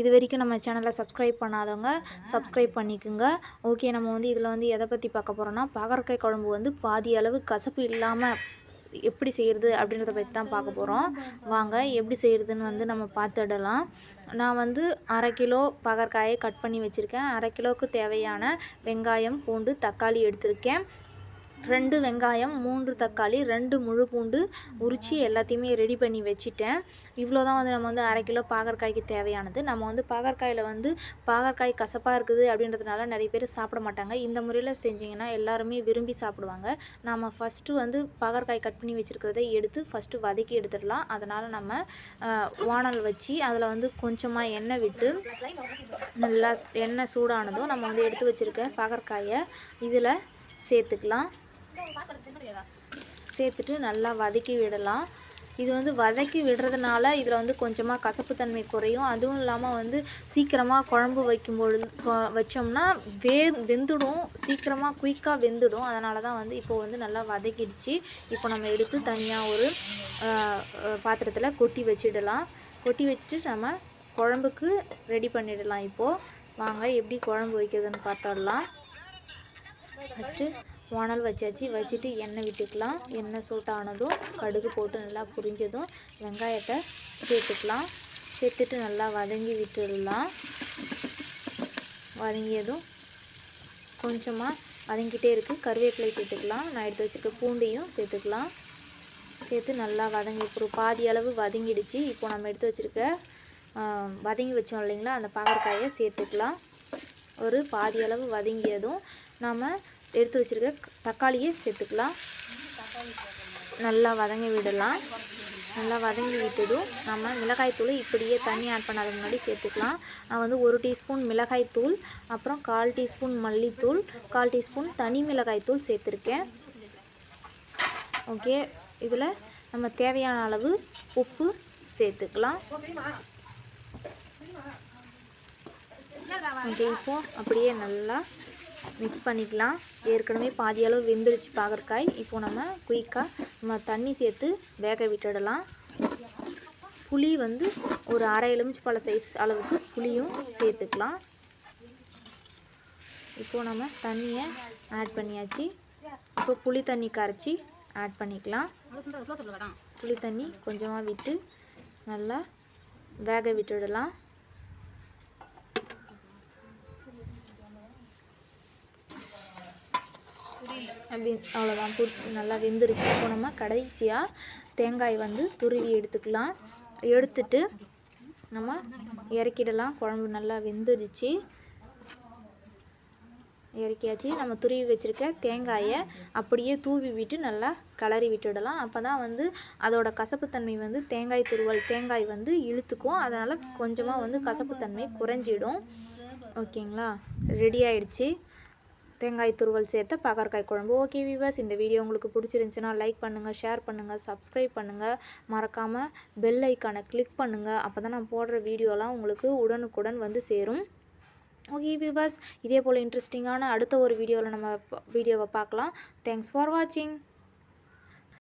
இது வரைக்கும் நம்ம சேனலை சப்ஸ்கிரைப் பண்ணாதவங்க சப்ஸ்கிரைப் பண்ணிக்கோங்க. ஓகே நம்ம வந்து இதில் வந்து எதை பற்றி பார்க்க போகிறோன்னா பாகற்காய் குழம்பு வந்து பாதி அளவு கசப்பு இல்லாமல் எப்படி செய்கிறது அப்படின்றத பற்றி தான் பார்க்க போகிறோம் வாங்க எப்படி செய்கிறதுன்னு வந்து நம்ம பார்த்துடலாம். நான் வந்து அரை கிலோ பாகற்காயை கட் பண்ணி வச்சுருக்கேன். அரை கிலோவுக்கு தேவையான வெங்காயம் பூண்டு தக்காளி எடுத்திருக்கேன். ரெண்டு வெங்காயம் மூன்று தக்காளி ரெண்டு முழு பூண்டு உரித்து எல்லாத்தையுமே ரெடி பண்ணி வச்சுட்டேன். இவ்வளோ தான் வந்து நம்ம வந்து அரை கிலோ பாகற்காய்க்கு தேவையானது. நம்ம வந்து பாகற்காயில் வந்து பாகற்காய் கசப்பாக இருக்குது அப்படின்றதுனால நிறைய பேர் சாப்பிட மாட்டாங்க. இந்த முறையில் செஞ்சிங்கன்னா எல்லாருமே விரும்பி சாப்பிடுவாங்க. நம்ம ஃபஸ்ட்டு வந்து பாகற்காய் கட் பண்ணி வச்சுருக்கிறத எடுத்து ஃபஸ்ட்டு வதக்கி எடுத்துடலாம். அதனால் நம்ம ஓனல் வச்சு அதில் வந்து கொஞ்சமாக எண்ணெய் விட்டு நல்லா எண்ணெய் சூடானதும் நம்ம வந்து எடுத்து வச்சுருக்க பாகற்காயை இதில் சேர்த்துக்கலாம். சேர்த்துட்டு நல்லா வதக்கி விடலாம். இது வந்து வதக்கி விடுறதுனால இதில் வந்து கொஞ்சமாக கசப்புத்தன்மை குறையும். அதுவும் இல்லாமல் வந்து சீக்கிரமாக குழம்பு வைக்கும்பொழுது வச்சோம்னா வே வெந்துடும். சீக்கிரமாக குயிக்காக வெந்துடும். அதனால தான் வந்து இப்போ வந்து நல்லா வதக்கிடுச்சு. இப்போ நம்ம எடுத்து தனியாக ஒரு பாத்திரத்தில் கொட்டி வச்சிடலாம். கொட்டி வச்சுட்டு நம்ம குழம்புக்கு ரெடி பண்ணிடலாம் இப்போது வாங்க எப்படி குழம்பு வைக்கிறதுன்னு பார்த்துடலாம். ஃபஸ்ட்டு வானல் வச்சாச்சு. வச்சுட்டு எண்ணெய் விட்டுக்கலாம். எண்ணெய் சூட்டானதும் கடுகு போட்டு நல்லா புரிஞ்சதும் வெங்காயத்தை சேர்த்துக்கலாம். சேர்த்துட்டு நல்லா வதங்கி விட்டுடலாம். வதங்கியதும் கொஞ்சமாக வதங்கிட்டே இருக்குது கருவேப்பிலை சேர்த்துக்கலாம். நான் எடுத்து வச்சுருக்க பூண்டையும் சேர்த்துக்கலாம். சேர்த்து நல்லா வதங்கி ஒரு பாதி அளவு வதங்கிடுச்சு. இப்போ நம்ம எடுத்து வச்சுருக்க வதங்கி வச்சோம் இல்லைங்களா? அந்த பாகற்காயை சேர்த்துக்கலாம். ஒரு பாதி அளவு வதங்கியதும் நாம் எடுத்து வச்சுருக்க. தக்காளியை சேர்த்துக்கலாம். நல்லா வதங்கி விடலாம். நல்லா வதங்கி விட்டதும் நம்ம மிளகாய்த்தூளை இப்படியே தண்ணி ஆட் பண்ணாத முன்னாடி சேர்த்துக்கலாம். நான் வந்து ஒரு டீஸ்பூன் மிளகாய்த்தூள் அப்புறம் கால் டீஸ்பூன் மல்லித்தூள் கால் டீஸ்பூன் தனி மிளகாய்த்தூள் சேர்த்துருக்கேன். ஓகே இதில் நம்ம தேவையான அளவு உப்பு சேர்த்துக்கலாம். ஓகே இப்போ அப்படியே நல்லா மிக்ஸ் பண்ணிக்கலாம். ஏற்கனவே பாதி அளவு வெந்துருச்சு பாகற்காய். இப்போ நம்ம குயிக்காக நம்ம தண்ணி சேர்த்து வேக விட்டுடலாம். புளி வந்து ஒரு அரை எலுமிச்சு பழ சைஸ் அளவுக்கு புளியும் சேர்த்துக்கலாம். இப்போது நம்ம தண்ணியை ஆட் பண்ணியாச்சு. இப்போ புளி தண்ணி கரைச்சி ஆட் பண்ணிக்கலாம். புளி தண்ணி கொஞ்சமாக விட்டு நல்லா வேக விட்டுடலாம். அப்படி அவ்வளோதான் நல்லா வெந்துருச்சு. இப்போ நம்ம கடைசியாக தேங்காய் வந்து துருவி எடுத்துக்கலாம். எடுத்துட்டு நம்ம இறக்கிடலாம். குழம்பு நல்லா வெந்துருச்சு. இறக்கியாச்சு. நம்ம துருவி வச்சுருக்க தேங்காயை அப்படியே தூவி விட்டு நல்லா கிளறி விட்டுடலாம். அப்போ தான் வந்து அதோட கசப்புத்தன்மை வந்து தேங்காய் துருவல் தேங்காய் வந்து இழுத்துக்கும். அதனால் கொஞ்சமாக வந்து கசப்புத்தன்மை குறைஞ்சிடும். ஓகேங்களா? ரெடி ஆயிடுச்சு. தேங்காய் துருவல் சேர்த்த பாகற்காய் குழம்பு. ஓகே விவர்ஸ் இந்த வீடியோ உங்களுக்கு பிடிச்சிருந்துச்சுன்னா லைக் பண்ணுங்கள் ஷேர் பண்ணுங்கள் சப்ஸ்கிரைப் பண்ணுங்கள் மறக்காமல் பெல் ஐக்கானை கிளிக் பண்ணுங்கள் அப்போ தான் நான் போடுற வீடியோலாம் உங்களுக்கு உடனுக்குடன் வந்து சேரும். ஓகே விவர்ஸ் இதே போல் இன்ட்ரெஸ்டிங்கான அடுத்த ஒரு வீடியோவில் நம்ம வீடியோவை பார்க்கலாம். தேங்க்ஸ் ஃபார் வாட்சிங்